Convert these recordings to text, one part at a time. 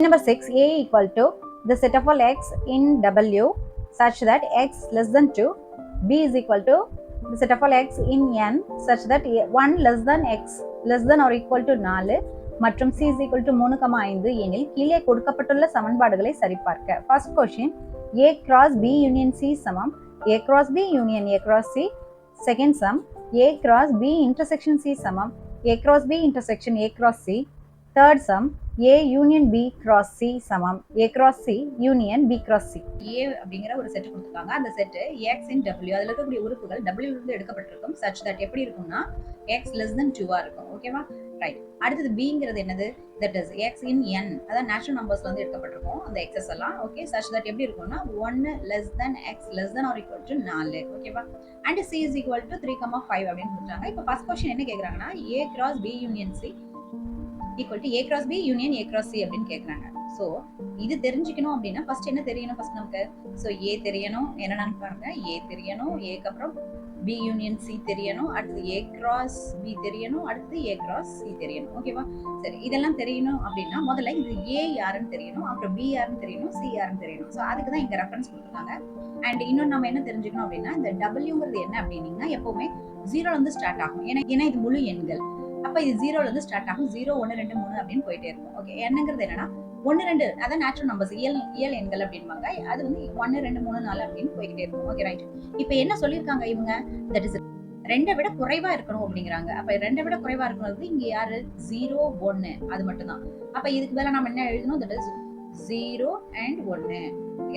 Number 6, A equal to the set of all x in W such that x less than 2, B is equal to the set of all x in N such that A- 1 less than x less than or equal to 4 மற்றும் c is equal to 3, 5 எனில் கீழே கொடுக்கப்பட்டுள்ள சமன்பாடுகளை சரிபார்க்க first question a cross b union c சமம் a cross b union a cross c second sum a cross b intersection c சமம் a cross b intersection a cross c third sum A union B cross C சமம். A cross C union B cross C A அப்படிங்கிற ஒரு set கொடுத்துருக்காங்க. அந்த set X இன் W அதில் இருக்கக்கூடிய உறுப்புகள் W இருந்து எடுக்கப்பட்டிருக்கும் சச் தட் எப்படி இருக்கும்னா எக்ஸ் லெஸ் தென் டூவா இருக்கும். ஓகேவா ரைட் அடுத்தது பிங்கிறது என்னது? That is X in N அதாவது நேச்சுரல் நம்பர்ஸ்ல வந்து எடுக்கப்பட்டிருக்கும் அந்த எக்ஸஸ் எல்லாம். ஓகே சச் தட் எப்படி இருக்கும்னா ஒன்னு less than X less than or equal to நாலு. ஓகேவா and C is equal to three comma five அப்படின்னு கொடுத்தாங்க இப்போ ஃபர்ஸ்ட் கொஸ்டின் என்ன கேட்குறாங்கன்னா A cross B union C equal to A cross B union A cross C அப்படின்னு கேட்குறாங்க so இது தெரிஞ்சுக்கணும் அப்படின்னா ஃபர்ஸ்ட் என்ன தெரியணும்? ஃபர்ஸ்ட் நமக்கு ஸோ ஏ தெரியணும். என்னென்னு பாருங்க. ஏ தெரியணும். ஏக்கு அப்புறம் பி யூனியன் சி தெரியணும். அடுத்து ஏ கிராஸ் பி தெரியணும். அடுத்து ஏ கிராஸ் சி தெரியணும். ஓகேவா சரி இதெல்லாம் தெரியணும் அப்படின்னா முதல்ல இது ஏ யாருன்னு தெரியணும். அப்புறம் பி யாருன்னு தெரியணும். சி யாருன்னு தெரியணும். ஸோ அதுக்கு தான் இங்க ரெஃபரன்ஸ் கொடுத்துருக்காங்க. அண்ட் இன்னொன்று நம்ம என்ன தெரிஞ்சுக்கணும் அப்படின்னா இந்த டபிள்யூங்கிறது என்ன அப்படின்னீங்கன்னா எப்பவுமே ஜீரோல இருந்து ஸ்டார்ட் ஆகும். ஏன்னா ஏன்னா இது முழு எண்கள். அப்ப இது ஜீரோல இருந்து ஸ்டார்ட் ஆகும். ஜீரோ ஒன்னு ரெண்டு மூணு அப்படின்னு போயிட்டே இருக்கும். ஓகே என்னங்கிறது என்னன்னா ஒன்னு ரெண்டு அதான் நேச்சுரல் நம்பர்ஸ் இயல் இயல் எண்கள் அப்படின்பாங்க அது வந்து ஒன்னு ரெண்டு மூணு நாலு அப்படின்னு போய்கிட்டே இருக்கும். ஓகே ரைட் இப்போ என்ன சொல்லியிருக்காங்க இவங்க? தட் இஸ் ரெண்டை விட குறைவா இருக்கணும் அப்படிங்கிறாங்க. அப்ப ரெண்டை விட குறைவா இருக்கிறது இங்க யாரு? ஜீரோ ஒன்னு அது மட்டும்தான். அப்ப இதுக்கு மேல நம்ம என்ன எழுதணும்? தட் இஸ் ஜீரோ அண்ட் ஒன்னு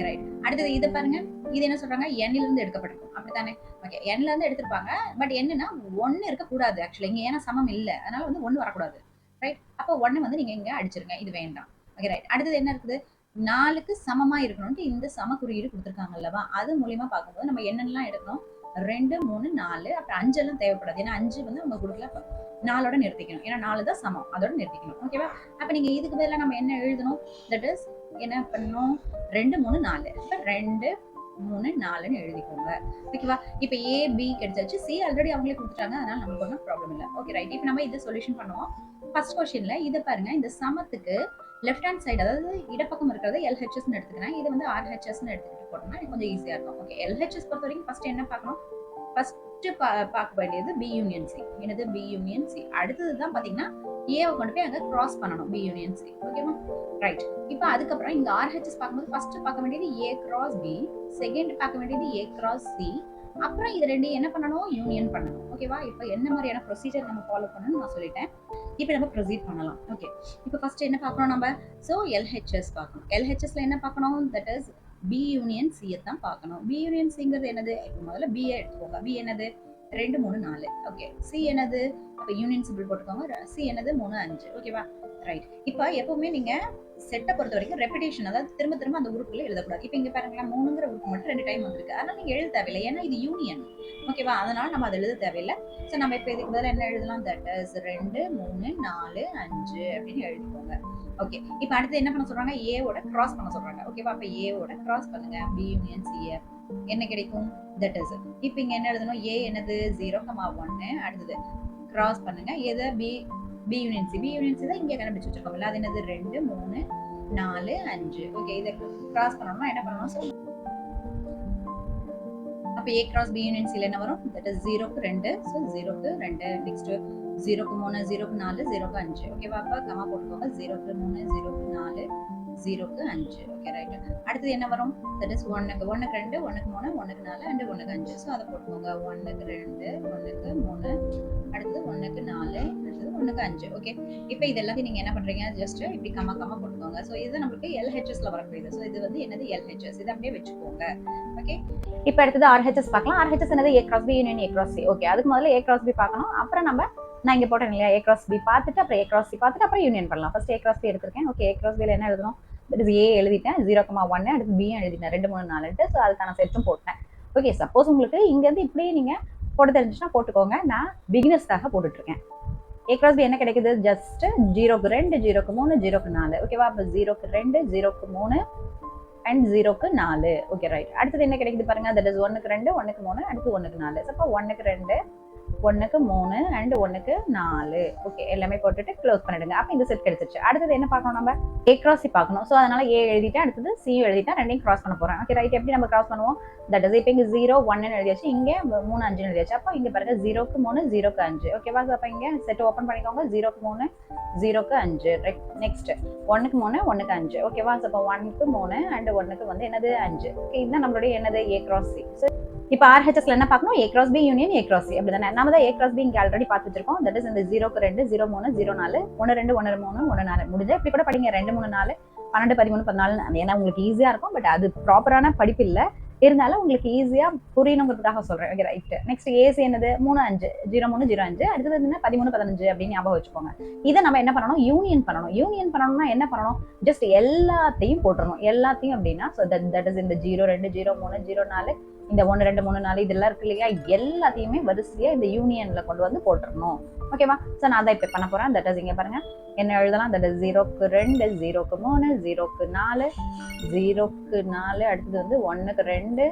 ரைட் அடுத்தது இதை பாருங்க. இது என்ன சொல்றாங்க? எண்ணில இருந்து எடுக்கப்பட்டிருக்கும். அப்படித்தானே? ஓகே எண்ணில இருந்து எடுத்திருப்பாங்க. பட் என்னன்னா ஒன்னு இருக்கக்கூடாது ஆக்சுவலி இங்க ஏன்னா சமம் இல்ல. அதனால வந்து ஒன்னு வரக்கூடாது. ரைட் அப்போ ஒன்னு வந்து நீங்க இங்க அடிச்சிருங்க. இது வேண்டாம். ஓகே ரைட் அடுத்தது என்ன இருக்குது? நாலுக்கு சமமா இருக்கணும்ட்டு இந்த சம குறியீடு கொடுத்துருக்காங்க அல்லவா? அது மூலியமா பார்க்கும்போது நம்ம என்னென்னலாம் எடுக்கணும். ரெண்டு மூணு நாலு அப்புறம் அஞ்செல்லாம் தேவைப்படாது. ஏன்னா அஞ்சு வந்து நம்ம கொடுக்கல நாலோட நிறுத்திக்கணும். ஏன்னா நாலு தான் சமம். அதோட நிறுத்திக்கணும். ஓகேவா அப்ப நீங்க இதுக்கு பதிலா நம்ம என்ன எழுதணும்? தட் இஸ் என்ன பண்ணணும்? ரெண்டு மூணு நாலு. அப்ப ரெண்டு மூணு நாலுன்னு எழுதிக்கோங்க. ஓகேவா? இப்போ ஏ பி கிடைச்சாச்சு. சி ஆல்ரெடி அவங்களே கொடுத்துட்டாங்க. அதனால நமக்கு ஒன்றும் ப்ராப்ளம் இல்லை. ஓகே ரைட் இப்போ நம்ம இதை சொல்யூஷன் பண்ணுவோம். ஃபர்ஸ்ட் கொஸ்டின்ல இதை பாருங்க. இந்த சமத்துக்கு லெஃப்ட் ஹேண்ட் சைடு அதாவது இடப்பக்கம் இருக்கிறத எல்ஹெச்எஸ்னு எடுத்துக்கிறேன். இது வந்து ஆர்ஹெச்எஸ்னு எடுத்துக்கிட்டு போட்டோம்னா கொஞ்சம் ஈஸியாக இருக்கும். ஓகே எல்ஹெச்எஸ் பொறுத்த வரைக்கும் ஃபர்ஸ்ட் என்ன பார்க்கணும்? ஃபர்ஸ்ட் பா பார்க்க வேண்டியது பி யூனியன் சி என்னது பி யூனியன் சி அடுத்தது தான் பார்த்தீங்கன்னா ஏவை கொண்டு போய் அங்கே கிராஸ் பண்ணணும் பி யூனியன் சி ஓகேவா ரைட் இப்போ அதுக்கப்புறம் இங்கே ஆர்ஹெச்எஸ் பார்க்கும்போது ஃபர்ஸ்ட் பார்க்க வேண்டியது ஏ கிராஸ் பி செகண்ட் பார்க்க வேண்டியது ஏ கிராஸ் சி அப்புறம் இது ரெண்டு என்ன பண்ணணும்? யூனியன் பண்ணணும். ஓகேவா இப்போ என்ன மாதிரியான ப்ரொசீஜர் நம்ம ஃபாலோ பண்ணணும்னு நான் சொல்லிட்டேன். இப்போ நம்ம ப்ரொசீட் பண்ணலாம். ஓகே இப்போ ஃபர்ஸ்ட் என்ன பார்க்கணும் நம்ம? ஸோ எல்ஹெச்எஸ் பார்க்கணும். எல்ஹெச்எஸ்ல என்ன பார்க்கணும்? தட் இஸ் பி யூனியன் சியை தான் பார்க்கணும். பி யூனியன் சிங்கிறது என்னது? இப்போ முதல்ல பிஏ எடுத்துக்கோங்க. பி என்னது? ரெண்டு மூணு நாலு. ஓகே சி என்னது? அப்போ யூனியன் சிம்பிள் போட்டுக்கோங்க. சி என்னது? மூணு அஞ்சு. ஓகேவா ரைட் இப்போ எப்பவுமே நீங்க செட்டை பொறுத்த வரைக்கும் ரெப்பிடேஷன் அதாவது திரும்ப திரும்ப அந்த உறுப்புல எழுதக்கூடாது. இப்போ இங்க பாருங்களேன் மூணுங்கிற உறுப்பு மட்டும் ரெண்டு டைம் வந்திருக்கு. அதனால நீங்க எழுத தேவையில்லை. ஏன்னா இது யூனியன் ஓகேவா அதனால நம்ம அதை எழுத தேவையில்லை. ஸோ நம்ம இப்போ இதுக்கு பதிலாக என்ன எழுதலாம்? தட் இஸ் ரெண்டு மூணு நாலு அஞ்சு அப்படின்னு எழுதிக்கோங்க. ஓகே இப்போ அடுத்து என்ன பண்ண சொல்றாங்க? ஏவோட கிராஸ் பண்ண சொல்றாங்க. ஓகேவா அப்போ ஏவோட கிராஸ் பண்ணுங்க. பி யூனியன் சிஏ என்ன கிடைக்கும்? தட் இஸ் இப்போ இங்க என்ன எழுதணும்? ஏ என்னது? ஜீரோ கமா ஒன்னு அடுத்தது கிராஸ் பண்ணுங்க. எதை? B B union C B union C தான் இங்கே கண்டுபிடிச்சு வச்சிருக்கோம்ல. அது என்னது? ரெண்டு மூணு நாலு அஞ்சு. ஓகே இதை கிராஸ் பண்ணணும்னா என்ன பண்ணணும்? ஸோ அப்போ ஏ கிராஸ் பி யூனியன் சில என்ன வரும்? தட் இஸ் ஜீரோக்கு ரெண்டு. ஸோ ஜீரோக்கு ரெண்டு. நெக்ஸ்ட் ஜீரோக்கு மூணு ஜீரோக்கு நாலு ஜீரோக்கு அஞ்சு. ஓகேவா அப்போ கமா போட்டுக்கோங்க. ஜீரோக்கு மூணு ஜீரோக்கு நாலு. ஜீரோக்கு அஞ்சு. ஓகே ரைட் அடுத்தது என்ன வரும்? தட் இஸ் ஒன்னுக்கு ஒன்றுக்கு ரெண்டு ஒன்றுக்கு மூணு ஒன்றுக்கு நாலு அண்டு ஒன்றுக்கு அஞ்சு. ஸோ அதை போட்டுக்கோங்க. ஒன்றுக்கு ரெண்டு ஒன்றுக்கு மூணு அடுத்தது ஒன்றுக்கு நாலு அடுத்தது ஒன்றுக்கு அஞ்சு. ஓகே இப்போ இது எல்லாத்தையும் நீங்கள் என்ன பண்ணுறீங்க ஜஸ்ட் இப்படி கம்மா கம்மா போட்டுக்கோங்க. ஸோ இது நம்மளுக்கு எல்ஹெச்எஸ்ல வரக்கூடியது. ஸோ இது வந்து என்னது? எல்ஹெச்எஸ் இதை அப்படியே வச்சுக்கோங்க. ஓகே இப்போ அடுத்தது ஆர்ஹெச்எஸ் பார்க்கலாம். ஆர்ஹெச்எஸ் என்னது? A cross B union A cross C okay அதுக்கு முதல்ல ஏ கிராஸ் பி பார்க்கணும். அப்புறம் நம்ம நான் இங்கே போட்டேன் இல்லையா? ஏ கிராஸ் பி பார்த்துட்டு அப்புறம் ஏ கிராஸ் சி பார்த்துட்டு அப்புறம் யூனியன் பண்ணலாம். ஃபர்ஸ்ட் ஏ கிராஸ் பி எடுத்திருக்கேன். ஓகே ஏ கிராஸ் பியில் என்ன எழுதணும்? தட் இஸ் ஏ எழுதிட்டேன். ஜீரோ கமா ஒன்னு அடுத்து பியும் எழுதிட்டேன். ரெண்டு மூணு நாலுட்டு ஸோ அதுக்கான செட்டும் போட்டேன். ஓகே சப்போஸ் உங்களுக்கு இங்கேருந்து இப்படியே நீங்கள் போட தெரிஞ்சுச்சுன்னா போட்டுக்கோங்க. நான் பிகினர்ஸ்க்காக போட்டுட்டு இருக்கேன் ஏ கிராஸ் பி என்ன கிடைக்குது? ஜஸ்ட் ஜீரோக்கு ரெண்டு ஜீரோக்கு மூணு ஜீரோக்கு நாலு. ஓகேவா அப்போ ஜீரோக்கு ரெண்டு ஜீரோக்கு மூணு அண்ட் ஜீரோக்கு நாலு. ஓகே ரைட் அடுத்தது என்ன கிடைக்குது பாருங்க. தட் இஸ் ஒன்றுக்கு ரெண்டு ஒன்றுக்கு மூணு அடுத்து ஒன்றுக்கு நாலு. அப்போ ஒன்னுக்கு ரெண்டு ஒன்றுக்கு மூணு அண்ட் ஒன்றுக்கு நாலு. ஓகே எல்லாமே போட்டுட்டு க்ளோஸ் பண்ணிடுங்க. அப்போ இந்த செட் கிடைச்சிருச்சு. அடுத்தது என்ன பார்க்கணும் நம்ம? ஏ கிராஸ் பார்க்கணும். ஸோ அதனால ஏ எழுதிட்டு அடுத்தது சி எழுதிட்டா ரெண்டையும் கிராஸ் பண்ண போகிறேன் ஓகே ரைட் எப்படி நம்ம கிராஸ் பண்ணுவோம்? தட் இஸ் இப்போ இங்கே ஜீரோ ஒன்னு எழுதியாச்சு. இங்கே மூணு அஞ்சுன்னு எழுதியாச்சு. அப்போ இங்கே பாருங்க ஜீரோக்கு மூணு ஜீரோக்கு அஞ்சு. ஓகேவா அப்போ இங்கே செட் ஓப்பன் பண்ணிக்கோங்க. ஜீரோக்கு மூணு ஜீரோக்கு அஞ்சு. நெக்ஸ்ட் ஒன்றுக்கு மூணு ஒன்றுக்கு அஞ்சு. ஓகேவா ஸோ இப்போ ஒன்னுக்கு மூணு அண்ட் ஒன்றுக்கு வந்து என்னது? அஞ்சு. ஓகே இதுதான் நம்மளுடைய என்னது? ஏ கிராஸ் சி ஸோ இப்போ ஆர்ஹெச்எஸ்ல என்ன பார்க்கணும்? A cross B union A cross C அப்படி தானே நம்ம தான் ஏ கிராஸ் பி இங்கே ஆல்ரெடி பார்த்து வச்சிருக்கோம் தட் இஸ் இந்த ஜீரோக்கு ரெண்டு ஜீரோ மூணு ஜீரோ நாலு. ஒன்று ரெண்டு ஒன்று மூணு ஒன்று நாலு. முடிஞ்சு இப்படி கூட படிங்க. ரெண்டு மூணு நாலு. பன்னெண்டு பதிமூணு பதினாலு ஏன்னா உங்களுக்கு ஈஸியாக இருக்கும் பட் அது ப்ராப்பரான படிப்பு இல்லை இருந்தாலும் உங்களுக்கு ஈஸியாக புரியணுங்கிறதுக்காக சொல்கிறேன் ஓகே ரைட் நெக்ஸ்ட் ஏசி என்னது? மூணு அஞ்சு. ஜீரோ மூணு ஜீரோ அஞ்சு. அடுத்தது என்ன பதிமூணு பதினஞ்சு அப்படின்னு ஞாபகம் வச்சுக்கோங்க. இதை நம்ம என்ன பண்ணணும்? யூனியன் பண்ணணும். யூனியன் பண்ணணும்னா என்ன பண்ணணும்? ஜஸ்ட் எல்லாத்தையும் போட்டுறணும். எல்லாத்தையும் அப்படின்னா ஸோ தட் தட் இஸ் இந்த ஜீரோ ரெண்டு ஜீரோ மூணு ஜீரோ நாலு இந்த ஒன்று ரெண்டு மூணு நாலு இதெல்லாம் இருக்கு இல்லையா? எல்லாத்தையுமே வரிசையாக இந்த யூனியனில் கொண்டு வந்து போட்டுடணும் ஓகேவா? ஸோ நான் தான் இப்போ பண்ண போகிறேன் தட் இஸ் இங்கே பாருங்க. என்ன எழுதலாம்? தட் இஸ் ஜீரோக்கு ரெண்டு ஜீரோக்கு மூணு ஜீரோக்கு நாலு ஜீரோக்கு நாலு அடுத்தது வந்து ஒன்றுக்கு ரெண்டு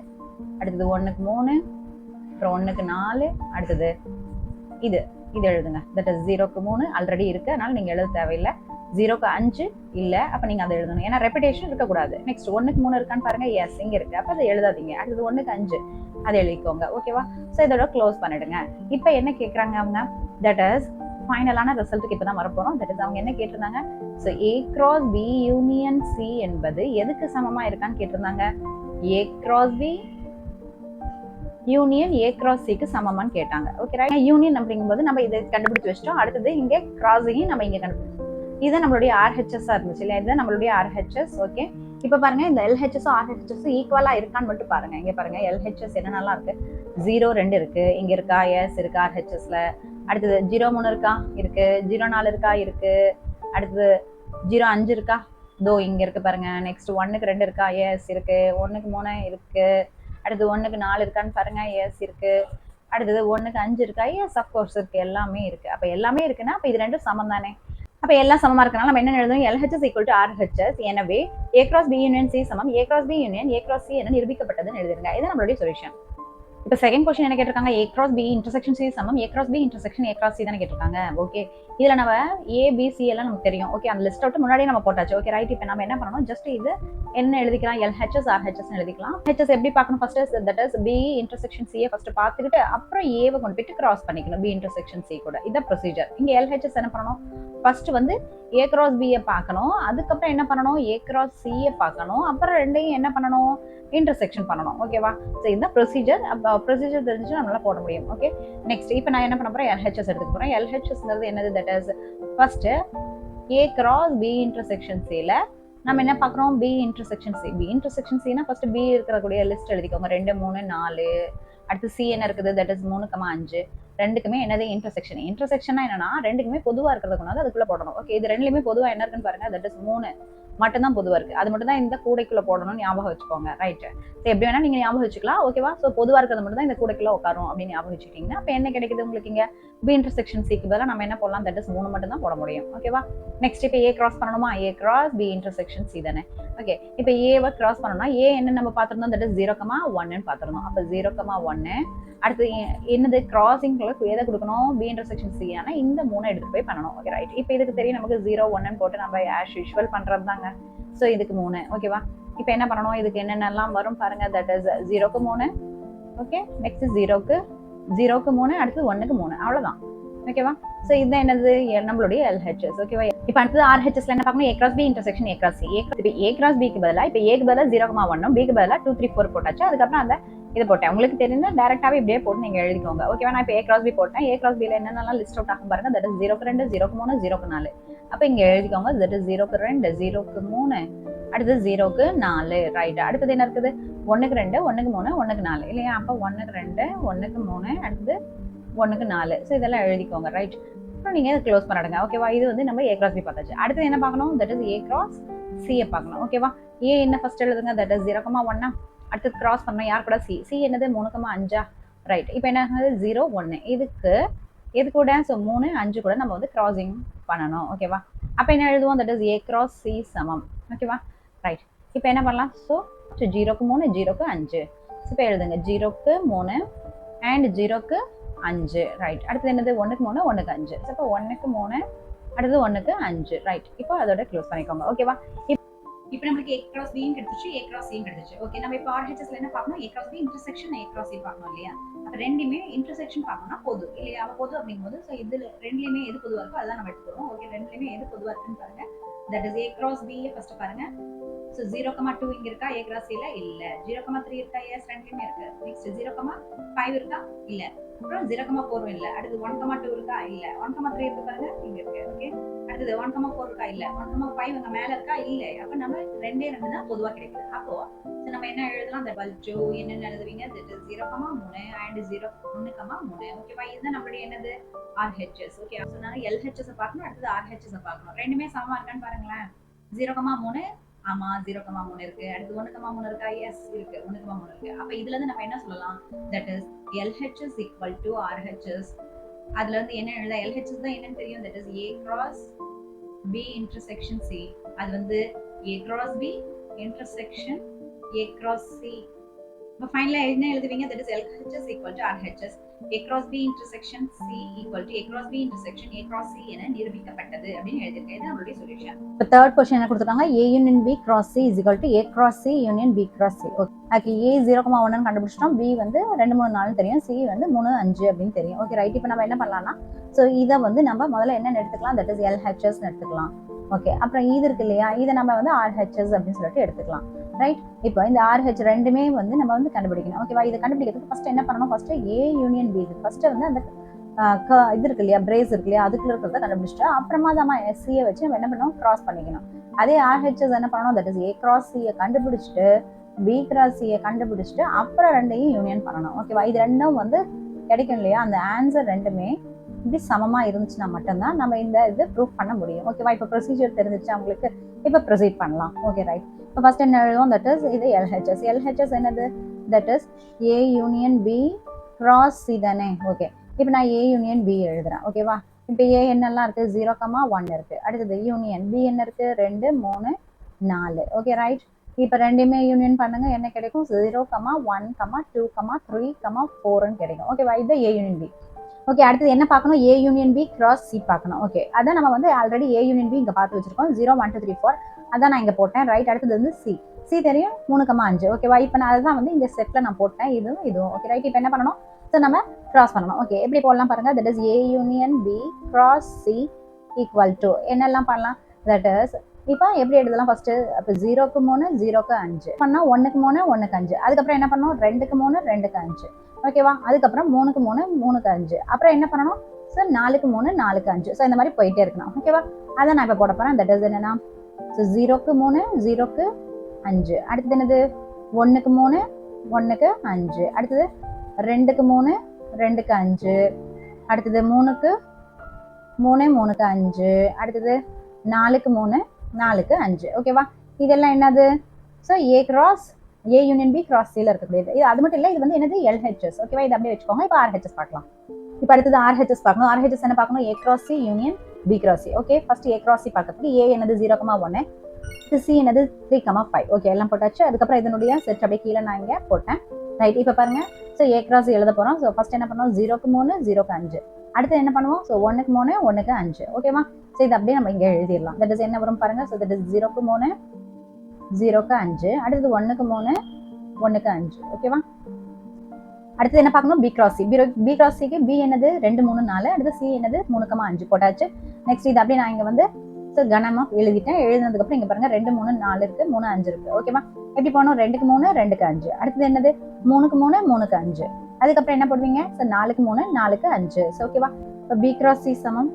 அடுத்தது ஒன்றுக்கு மூணு அப்புறம் ஒன்றுக்கு நாலு அடுத்தது இது. இது எழுதுங்க. தட் இஸ் ஜீரோக்கு மூணு. ஆல்ரெடி இருக்கு. அதனால நீங்கள் எழுத தேவையில்லை. ஜீரோக்கு அஞ்சு இல்லை அப்போ நீங்கள் அதை எழுதணும். ஏன்னா ரெப்பிடேஷன் இருக்கக்கூடாது. நெக்ஸ்ட் ஒன்றுக்கு மூணு இருக்கான்னு பாருங்க. எஸ் இங்கே இருக்குது அப்போ அதை எழுதாதீங்க. அடுத்தது ஒன்றுக்கு அஞ்சு. அதை எழுதிக்கோங்க. ஓகேவா ஸோ இதோட க்ளோஸ் பண்ணிடுங்க. இப்போ என்ன கேட்குறாங்க அவங்க? தட் இஸ் ஃபைனலான ரிசல்ட்டுக்கு இப்போ தான் வரப்போகிறோம் தட் இஸ் அவங்க என்ன கேட்டிருந்தாங்க? So A cross B union C என்பது எதுக்கு சமமாக இருக்கான்னு கேட்டிருந்தாங்க? A cross B union A cross சிக்கு சமமான்னு கேட்டாங்க. ஓகே யூனியன் அப்படிங்கும்போது நம்ம இதை கண்டுபிடிச்சு வச்சிட்டோம். அடுத்தது இங்கே கிராஸையும் நம்ம இங்கே கண்டுபிடிச்சோம் இது நம்மளுடைய ஆர்ஹெச்எஸ்ஸாக இருந்துச்சு இல்லையா? இது நம்மளுடைய ஆர்ஹெச்எஸ் ஓகே இப்போ பாருங்க இந்த எல்ஹெச்எஸும் ஆர்ஹெச்எஸும் ஈக்குவலாக இருக்கான்னு மட்டும் பாருங்க. இங்கே பாருங்க எல்ஹெச்எஸ் என்னென்னலாம் இருக்கு? ஜீரோ ரெண்டு இருக்கு. இங்கே இருக்கா? எஸ் இருக்கு? ஆர்ஹெச்எஸ்ல அடுத்தது ஜீரோ மூணு இருக்கா? இருக்கு. ஜீரோ நாலு இருக்கா? இருக்கு. அடுத்தது ஜீரோ அஞ்சு இருக்கா? தோ இங்கே இருக்கு பாருங்க. நெக்ஸ்ட் ஒன்றுக்கு ரெண்டு இருக்கா? எஸ் இருக்கு. ஒன்றுக்கு மூணு இருக்கு. அடுத்து ஒன்றுக்கு நாலு இருக்கான்னு பாருங்க. எஸ் இருக்கு. அடுத்தது ஒன்றுக்கு அஞ்சு இருக்கா? எஸ் அஃப்கோர்ஸ் இருக்கு. எல்லாமே இருக்கு. அப்போ எல்லாமே இருக்குன்னா அப்போ இது ரெண்டும் சமம் தானே? அப்ப எல்லாம் சமமா இருக்கனால நம்ம என்ன எழுதும் எல்ஹெச்எஸ் ஈக்குவல் டு ஆர்ஹெச்எஸ் எனவே A cross B union C சமம். A cross B union A cross C என நிரூபிக்கப்பட்டதுன்னு எழுதிருங்க. இது நம்மளுடைய சொல்யூஷன் இப்போ செகண்ட் கொஸ்டின் என்ன கேட்டிருக்காங்க? A cross B intersection C சமம். A cross B intersection A cross C தானே கேட்டிருக்காங்க. ஓகே இதில் நம்ம ஏபிசி எல்லாம் நமக்கு தெரியும். ஓகே அந்த லிஸ்ட் அவுட் முன்னாடியே நம்ம போட்டாச்சு. ஓகே ரைட் இப்போ நம்ம என்ன பண்ணணும்? ஜஸ்ட் இது என்ன எழுதிக்கலாம். எல்ஹெச்எஸ் ஆர்ஹெச்எஸ் எழுதிக்கலாம். ஹெச்எஸ் எப்படி பார்க்கணும் first that is B intersection சியை first பார்த்துக்கிட்டு அப்புறம் ஏவை கொண்டு போயிட்டு கிராஸ் பண்ணிக்கணும். பி இன்டர்செக்ஷன் சி கூட. இதான் ப்ரொசீஜர் இங்கே எல்ஹெச்எஸ் என்ன பண்ணணும்? ஃபர்ஸ்ட் வந்து ஏ கிராஸ் பியை பார்க்கணும். அதுக்கப்புறம் என்ன பண்ணணும்? ஏ கிராஸ் சியை பார்க்கணும். அப்புறம் ரெண்டையும் என்ன பண்ணணும்? இன்டர்செக்ஷன் பண்ணணும். ஓகேவா ஸோ இதுதான் ப்ரொசீஜர் அப்போ ப்ரொசீஜர் தெரிஞ்சு நம்மளால போட முடியும். ஓகே நெக்ஸ்ட் இப்போ நான் என்ன பண்ண போகிறேன் எல்ஹெச்எஸ் எடுத்துக்க போகிறேன் எல்ஹெச்எஸ்ங்கிறது என்னது? That is first A cross B intersection சியில் நம்ம என்ன பார்க்குறோம்? B intersection C B intersection சினா first B இருக்கக்கூடிய லிஸ்ட் எழுதிக்கோங்க. ரெண்டு மூணு நாலு. அடுத்து சி என்ன இருக்குது? தட் இஸ் மூணு கமா அஞ்சு. ரெண்டுக்குமே என்னது இன்டர்செக்ஷன் இன்டர்செக்ஷனா என்னன்னா ரெண்டுக்குமே பொதுவாக இருக்கிறத கொண்டாந்து அதுக்குள்ள போடணும். ஓகே இது ரெண்டுலையுமே பொதுவாக என்ன இருக்குன்னு பாருங்க தட் இஸ் மூணு. மட்டும்தான் பொதுவாக இருக்கு. அது மட்டும் தான் இந்த கூடைக்குள்ள போடணும்னு ஞாபகம் வச்சுக்கோங்க. ரைட் ஸோ எப்படி வேணா நீங்க ஞாபகம் வச்சுக்கலாம். ஓகேவா ஸோ பொதுவாக இருக்கிறது மட்டும் தான் இந்த கூடைக்குள்ள உட்காரும் அப்படின்னு ஞாபகம் வச்சுக்கிட்டீங்கன்னா அப்போ என்ன கிடைக்குது உங்களுக்கு இங்க? பி இன்டர்செக்ஷன் சிக்கு பதிலாக நம்ம என்ன போடலாம்? தட் இஸ் மூணு மட்டும் தான் போட முடியும். ஓகேவா நெக்ஸ்ட் இப்போ ஏ கிராஸ் பண்ணணுமா? A cross B intersection C தானே. ஓகே இப்போ ஏவை கிராஸ் பண்ணணும்னா ஏ என்ன நம்ம பார்த்துருந்தோம். தட் இஸ் ஜீரோ கமா ஒன்னு பார்த்துருந்தோம். அப்போ ஜீரோ கமா ஒன்னு அடுத்து என்னது? கிராசிங் கிராசிங்களுக்கு எதை கொடுக்கணும் பி இன்டர்செக்ஷன் சி ஆனால் இந்த மூணு எடுத்து போய் பண்ணணும். ஓகே ரைட் இப்போ இதுக்கு தெரியும் நமக்கு ஜீரோ ஒன்னு போட்டு நம்ம ஆஷ் யூஷுவல் பண்றது தாங்க ஸோ இதுக்கு மூணு. ஓகேவா இப்போ என்ன பண்ணணும்? இதுக்கு என்னென்னலாம் வரும் பாருங்க. தட் இஸ் ஜீரோக்கு மூணு. ஓகே நெக்ஸ்ட் ஜீரோக்கு ஜீரோக்கு மூணு அடுத்து ஒன்றுக்கு மூணு. அவ்வளவுதான். ஓகேவா ஸோ இதுதான் என்னது? நம்மளுடைய எல்ஹெச்எஸ் ஓகேவா இப்போ அடுத்தது ஆர்ஹெச்எஸ்ல என்ன பார்க்கணும்? A cross B intersection A cross C இப்போ ஏ கிராஸ் பிக்கு பதிலாக இப்போ ஏக்கு பதிலாக ஜீரோ கமா ஒன்னும் பிக்கு பதிலாக டூ த்ரீ ஃபோர் போட்டாச்சு. அதுக்கப்புறம் அந்த இது போட்டேன். உங்களுக்கு தெரிஞ்ச டேரக்டாவே இப்படியே போட்டு நீங்கள் எழுதிக்கோங்க. ஓகேவா நான் இப்போ ஏ கிராஸ் பி போட்டேன். ஏ கிராஸ் பியில் என்னென்னலாம் லிஸ்ட் அவுட் ஆகும் பாருங்க. தட் இஸ் ஜீரோக்கு ரெண்டு ஜீரோக்கு மூணு ஜீரோக்கு நாலு. அப்போ இங்கே எழுதிக்கோங்க. தட் இஸ் ஜீரோக்கு ரெண்டு ஜீரோக்கு மூணு. அடுத்தது ஜீரோக்கு நாலு. ரைட் அடுத்தது என்ன இருக்குது? ஒன்றுக்கு ரெண்டு ஒன்றுக்கு மூணு ஒன்றுக்கு நாலு. இல்லையா? அப்போ ஒன்றுக்கு ரெண்டு ஒன்றுக்கு மூணு அடுத்தது ஒன்றுக்கு நாலு. ஸோ இதெல்லாம் எழுதிக்கோங்க. ரைட் அப்புறம் நீங்க க்ளோஸ் பண்ணிடுங்க. ஓகேவா இது வந்து நம்ம ஏ கிராஸ் பி பார்த்தாச்சு. அடுத்து என்ன பார்க்கணும்? தட் இஸ் ஏ கிராஸ் சிஏ பார்க்கணும். ஓகேவா ஏ என்ன ஃபஸ்ட் எழுதுங்க? தட் இஸ் ஜீரோ கமா ஒன்னா அடுத்து கிராஸ் பண்ணணும் யார் கூட? சி சி என்னது? மூணு கம்மா அஞ்சா? ரைட் இப்போ என்ன ஆகுது? ஜீரோ ஒன்று இதுக்கு இது கூட ஸோ மூணு அஞ்சு கூட நம்ம வந்து கிராசிங் பண்ணணும். ஓகேவா அப்போ என்ன எழுதுவோம்? That is A cross C சமம். ஓகேவா ரைட் இப்போ என்ன பண்ணலாம்? ஸோ ஜீரோக்கு மூணு ஜீரோக்கு அஞ்சு. இப்போ எழுதுங்க. ஜீரோக்கு மூணு அண்ட் ஜீரோக்கு அஞ்சு. ரைட் அடுத்தது என்னது? ஒன்றுக்கு மூணு ஒன்றுக்கு அஞ்சு. ஸோ இப்போ ஒன்றுக்கு மூணு அடுத்தது ஒன்றுக்கு அஞ்சு. ரைட் இப்போ அதோட க்ளோஸ் பண்ணிக்கோங்க. ஓகேவா இப்போ நம்மளுக்கு ஏ கிராஸ் பியும் கிடைச்சிச்சு ஏ கிராஸ் சியும் கிடைச்சிச்சு. ஓகே நம்ம இப்போ ஆர்ஹெச்எஸ்ல என்ன பார்க்கணும்? A cross B intersection A cross C பார்க்கணும் இல்லையா? அப்போ ரெண்டுமே இன்டர்செக்ஷன் பார்க்கணும்னா பொது இல்லையா? அவள் பொது அப்படிங்கும்போது ஸோ இதில் ரெண்டுலையுமே எது பொதுவாக இருக்கோ அதான் நம்ம எடுத்துக்கிறோம் ஓகே ரெண்டுலையுமே எது பொதுவாக இருக்குன்னு பாருங்க. தட் இஸ் ஏ கிராஸ் பியை ஃபர்ஸ்ட் பாருங்க. ஸோ ஜீரோ கமா டூ இங்க இருக்கா? ஏ கிராசியில் இல்லை இல்ல. ஜீரோ கமா த்ரீ இருக்கா? ஏஎஸ் ரெண்டுலையுமே இருக்கு? நெக்ஸ்ட் ஜீரோ கமா ஃபைவ் இருக்கா? இல்ல. அப்புறம் ஜீரோ கமா ஃபோரும் இல்ல. அடுத்து ஒன் கமா டூ இருக்கா? இல்ல. ஒன் கமா த்ரீ இருக்கு பாருங்க. இங்கே இருக்கு. ஓகே அடுத்தது ஒன் கமா ஃபோர் இருக்கா? இல்ல. ஒன் கமா ஃபைவ் அங்க மேல இருக்கா? இல்ல. அப்போ நம்ம ரெண்டே ரெண்டு தான் பொதுவா கிடைக்குது. அப்போ நம்ம என்ன எழுதலாம்? அந்த பல் டூ என்னென்ன எழுதுவீங்க? ஜீரோ கமா மூணு அண்ட் ஜீரோ ஒன்று கமா மூணு. ஓகேவா இதுதான் நம்மளுடைய என்னது? ஆர்ஹெச்எஸ் ஓகே சொன்னாங்க எல்ஹெச்எஸ் பார்க்கணும். அடுத்தது ஆர்ஹெச்எஸ் பார்க்கணும். ரெண்டுமே சமமாக இருக்கான்னு பாருங்களேன். ஜீரோ கமா மூணு ஆமா ஜீரோ கமா மூணு இருக்கு. அடுத்து ஒன்னு கமா மூணு இருக்கா? எஸ் இருக்கு. ஒன்னு கமா மூணு இருக்கு. அப்ப இதுல இருந்து நம்ம என்ன சொல்லலாம்? That is LHS equal to RHS அதுல இருந்து என்ன எழுத? எல்ஹெச்எஸ் தான் என்னன்னு தெரியும். That is A cross B intersection C அது வந்து A cross B intersection A cross C இப்போ ஃபைனலாக என்ன எழுதுவீங்க? That is LHS equal to RHS A cross B intersection C equal to A cross B intersection A cross C என நிரூபிக்கப்பட்டது அப்படின்னு எழுதியிருக்கேன். இது நம்மளுடைய சொல்யூஷன் இப்போ தேர்ட் கொஸ்டின் என்ன கொடுத்துருக்காங்க? A union B cross C is equal to A cross C union B cross C okay அதுக்கு ஏ ஜீரோ கமா ஒன்னு கண்டுபிடிச்சிட்டோம். பி வந்து ரெண்டு மூணு நாலு தெரியும். சி வந்து மூணு அஞ்சு அப்படின்னு தெரியும். ஓகே ரைட் இப்போ நம்ம என்ன பண்ணலாம்னா ஸோ இதை வந்து நம்ம முதல்ல என்ன எடுத்துக்கலாம். தட் இஸ் எல்ஹெச்எஸ் எடுத்துக்கலாம். ஓகே அப்புறம் இது இருக்கு இல்லையா? இதை நம்ம வந்து ஆர்ஹெச்எஸ் அப்படின்னு சொல்லிட்டு எடுத்துக்கலாம். ரைட் இப்போ இந்த ஆர்ஹெச் ரெண்டுமே வந்து நம்ம வந்து கண்டுபிடிக்கணும். ஓகேவா இதை கண்டுபிடிக்கிறதுக்கு ஃபர்ஸ்ட் என்ன பண்ணணும்? ஃபர்ஸ்ட் ஏ யூனியன் பி இது. ஃபர்ஸ்ட் வந்து அந்த க- இது இருக்கு இல்லையா? பிரேஸ் இருக்கு இல்லையா? அதுக்குள்ள இருக்கிறத கண்டுபிடிச்சிட்டு அப்புறமா தான் எஸ்சியை வச்சு நம்ம என்ன பண்ணணும்? கிராஸ் பண்ணிக்கணும். அதே ஆர்ஹெச்எஸ் என்ன பண்ணணும்? தட் இஸ் ஏ கிராஸ் சியை கண்டுபிடிச்சிட்டு பி கிராஸ் சியை கண்டுபிடிச்சிட்டு அப்புறம் ரெண்டையும் யூனியன் பண்ணணும். ஓகேவா இது ரெண்டும் வந்து கிடைக்கும் இல்லையா? அந்த ஆன்சர் ரெண்டுமே இப்படி சமமாக இருந்துச்சுன்னா மட்டும்தான் நம்ம இந்த இது ப்ரூஃப் பண்ண முடியும். ஓகேவா இப்போ ப்ரொசீஜர் தெரிஞ்சிச்சு அவங்களுக்கு இப்போ ப்ரொசீட் பண்ணலாம். ஓகே ரைட் இப்போ ஃபர்ஸ்ட் என்ன எழுதுவோம்? தட் இஸ் இது எல்ஹெச்எஸ் எல்ஹெச்எஸ் என்னது? That is A union B cross C தானே? ஓகே இப்போ நான் ஏ யூனியன் பி எழுதுறேன். ஓகேவா இப்போ ஏ என்னெல்லாம் இருக்கு? ஜீரோ கமா ஒன் இருக்கு. அடுத்தது யூனியன் பி என்ன இருக்குது ரெண்டு மூணு நாலு. ஓகே ரைட் இப்போ ரெண்டுமே யூனியன் பண்ணுங்க. என்ன கிடைக்கும்? Zero comma one comma two comma three comma ஃபோர்னு கிடைக்கும். ஓகேவா இது ஏ யூனியன் பி ஓகே அடுத்தது என்ன பார்க்கணும்? A union B cross C பார்க்கணும். ஓகே அதான் நம்ம வந்து ஆல்ரெடி ஏ யூனியன் பி இங்கே பார்த்து வச்சிருக்கோம். Zero one two three four அதான் நான் இங்கே போட்டேன். ரைட் அடுத்தது வந்து சி சி தெரியும் மூணுக்கமா அஞ்சு. ஓகேவா இப்போ நான் அதுதான் வந்து இந்த செட்டில் நான் போட்டேன். இதுவும் இதுவும். ஓகே ரைட் இப்போ என்ன பண்ணணும்? ஸோ நம்ம கிராஸ் பண்ணணும். ஓகே எப்படி போடலாம் பாருங்க? That is A union B cross C equal to என்னெல்லாம் பண்ணலாம்? தட் இஸ் இப்போ எப்படி எழுதலாம் ஃபர்ஸ்ட் அப்போ ஜீரோக்கு மூணு ஜீரோக்கு அஞ்சு. பண்ணால் ஒன்றுக்கு மூணு ஒன்றுக்கு அஞ்சு. அதுக்கப்புறம் என்ன பண்ணணும்? ரெண்டுக்கு மூணு ரெண்டுக்கு அஞ்சு. ஓகேவா அதுக்கப்புறம் மூணுக்கு மூணு மூணுக்கு அஞ்சு. அப்புறம் என்ன பண்ணணும்? ஸோ நாலுக்கு மூணு நாலுக்கு அஞ்சு. ஸோ இந்த மாதிரி போயிட்டே இருக்கணும். ஓகேவா அதை நான் இப்போ போட போகிறேன் தட் இஸ் என்னன்னா ஸோ ஜீரோக்கு மூணு ஜீரோக்கு அஞ்சு. அடுத்தது என்னது? ஒன்றுக்கு மூணு ஒன்றுக்கு அஞ்சு. அடுத்தது ரெண்டுக்கு மூணு ரெண்டுக்கு அஞ்சு. அடுத்தது மூணுக்கு மூணு மூணுக்கு அஞ்சு. அடுத்தது நாலுக்கு மூணு நாலுக்கு அஞ்சு. ஓகேவா இதெல்லாம் என்னது? So A cross A union B cross சியில் இருக்கக்கூடியது இது அது மட்டும் இல்லை இது வந்து என்னது? எல்ஹெச்எஸ் ஓகேவா இது அப்படியே வச்சுக்கோங்க. இப்போ ஆர்ஹெச்எஸ் பார்க்கலாம். இப்போ அடுத்தது ஆர்ஹெச்எஸ் பார்க்கணும். ஆர்ஹெச்எஸ் என்ன பார்க்கணும்? A cross C union B cross C okay first A cross C பார்க்கறதுக்கு ஏ என்னது? ஜீரோ கமா ஒன்று சி என்னது? த்ரீ கமா ஃபைவ் ஓகே எல்லாம் போட்டாச்சு. அதுக்கப்புறம் இதனுடைய செட் அப்படியே கீழே நான் இங்கே போட்டேன். ரைட் இப்போ பாருங்க. ஸோ ஏ கிராஸ் எழுத போகிறோம் ஸோ ஃபர்ஸ்ட் என்ன பண்ணுவோம் ஜீரோக்கு மூணு ஜீரோக்கு அஞ்சு. அடுத்து என்ன பண்ணுவோம்? ஸோ ஒன்றுக்கு மூணு ஒன்றுக்கு அஞ்சு. ஓகேவா ஸோ இது அப்படியே நம்ம இங்கே எழுதிடலாம். தட் இஸ் என்ன வரும் பாருங்க? ஸோ தட் இஸ் ஜீரோக்கு மூணு ஜீரோக்கு அஞ்சு. அடுத்தது ஒன்றுக்கு மூணு ஒன்றுக்கு அஞ்சு. ஓகேவா அடுத்தது என்ன பார்க்கணும்? B cross C B cross சிக்கு பி என்னது? ரெண்டு மூணு நாலு. அடுத்து சி என்னது? மூணு அஞ்சு போட்டாச்சு. நெக்ஸ்ட் இது அப்படியே நான் இங்கே வந்து ஸோ கனமாக எழுதிட்டேன். எழுதினதுக்கப்புறம் இங்கே பாருங்க ரெண்டு மூணு நாலு இருக்கு. மூணு அஞ்சு இருக்கு. ஓகேவா எப்படி போனோம் ரெண்டுக்கு மூணு ரெண்டுக்கு அஞ்சு. அடுத்தது என்னது? மூணுக்கு மூணு மூணுக்கு அஞ்சு. அதுக்கப்புறம் என்ன போடுவீங்க? ஸோ நாலுக்கு மூணு நாலுக்கு அஞ்சு. ஸோ ஓகேவா இப்போ பி கிராஸ் சி சமம்.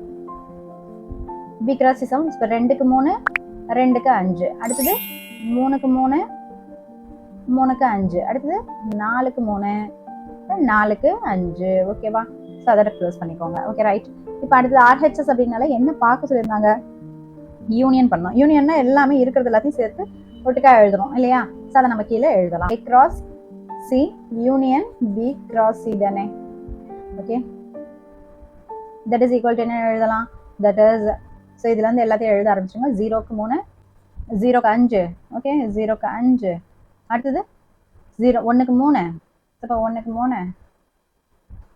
பி கிராஸ் சி சமம். இப்போ ரெண்டுக்கு மூணு ரெண்டுக்கு அஞ்சு. அடுத்தது மூணுக்கு மூணு மூணுக்கு அஞ்சு. அடுத்தது நாலுக்கு மூணு நாலுக்கு அஞ்சு. ஓகேவா ஸோ அதோட க்ளோஸ் பண்ணிக்கோங்க. ஓகே ரைட் இப்போ அடுத்தது ஆர்ஹெச்எஸ் அப்படின்னால என்ன பார்க்க சொல்லியிருந்தாங்க? யூனியன் பண்ணோம் யூனியன்னா எல்லாமே இருக்கிறது எல்லாத்தையும் சேர்த்து ஒட்டுக்கா எழுதணும் இல்லையா? ஸோ அதை நம்ம கீழே எழுதலாம். A cross C union B cross C தானே? Okay that is equal to என்ன எழுதலாம். தட் இஸ் ஸோ இதுலேருந்து எல்லாத்தையும் எழுத ஆரம்பிச்சுங்க ஜீரோக்கு மூணு ஜீரோக்கு அஞ்சு. ஓகே ஜீரோக்கு அஞ்சு. அடுத்தது? ஜீரோ ஒன்றுக்கு மூணு. இப்போ ஒன்றுக்கு மூணு.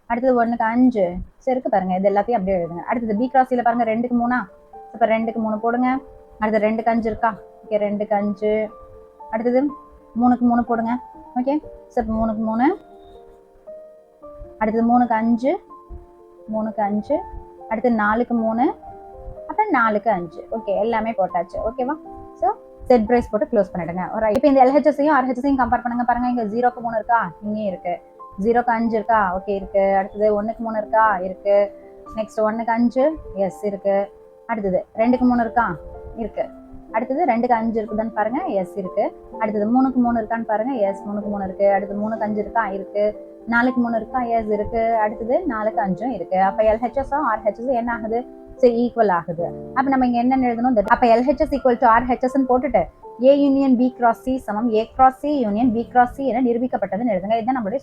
அடுத்தது ஒன்றுக்கு அஞ்சு. சரி இருக்கு பாருங்க. இது எல்லாத்தையும் அப்படியே எழுதுங்க. அடுத்தது பி கிராஸியில் பாருங்க. ரெண்டுக்கு மூணா? இப்போ ரெண்டுக்கு மூணு போடுங்க. அடுத்தது ரெண்டுக்கு அஞ்சு இருக்கா? ஓகே ரெண்டுக்கு அஞ்சு. அடுத்தது மூணுக்கு மூணு போடுங்க. ஓகே சரி இப்போ மூணுக்கு மூணு. அடுத்தது மூணுக்கு அஞ்சு. மூணுக்கு அஞ்சு. அடுத்து நாலுக்கு மூணு. அப்புறம் நாலுக்கு அஞ்சு. ஓகே எல்லாமே போட்டாச்சு. ஓகேவா ஸோ செட் ப்ரைஸ் போட்டு க்ளோஸ் பண்ணிடுங்க. ஒரு இப்போ இந்த எல்ஹெச்எஸையும் ஆர்ஹெச்எஸையும் கம்பேர் பண்ணுங்க. பாருங்க இங்கே ஜீரோக்கு மூணு இருக்கா? இங்கேயும் இருக்கு. ஜீரோக்கு அஞ்சு இருக்கா? ஓகே இருக்கு. அடுத்தது ஒன்றுக்கு மூணு இருக்கா? இருக்கு. நெக்ஸ்ட் ஒன்றுக்கு அஞ்சு? எஸ் இருக்கு. அடுத்தது ரெண்டுக்கு மூணு இருக்கா? இருக்கு. அடுத்தது ரெண்டுக்கு அஞ்சு இருக்குதான்னு பாருங்க. எஸ் இருக்கு. அடுத்தது மூணுக்கு மூணு இருக்கான்னு பாருங்க. எஸ் மூணுக்கு மூணு இருக்கு. அடுத்து மூணுக்கு அஞ்சு இருக்கா? இருக்கு. நாலுக்கு மூணு இருக்கா? எஸ் இருக்கு. அடுத்தது நாலுக்கு அஞ்சும் இருக்கு. அப்போ எல்ஹெச்எஸும் ஆர்ஹெச்எஸும் என்ன ஆகுது? ஈக்குவல் ஆகுது. அப்போ நம்ம இங்க என்ன எழுதணும்? அப்போ எல்ஹெச்எஸ் ஈக்குவல் டு ஆர்ஹெச்எஸ்ன்னு போட்டுட்டு A union B cross C சமம். A cross C union B cross C என நிரூபிக்கப்பட்டதுன்னு எழுதுங்க. இதுதான் நம்மளுடைய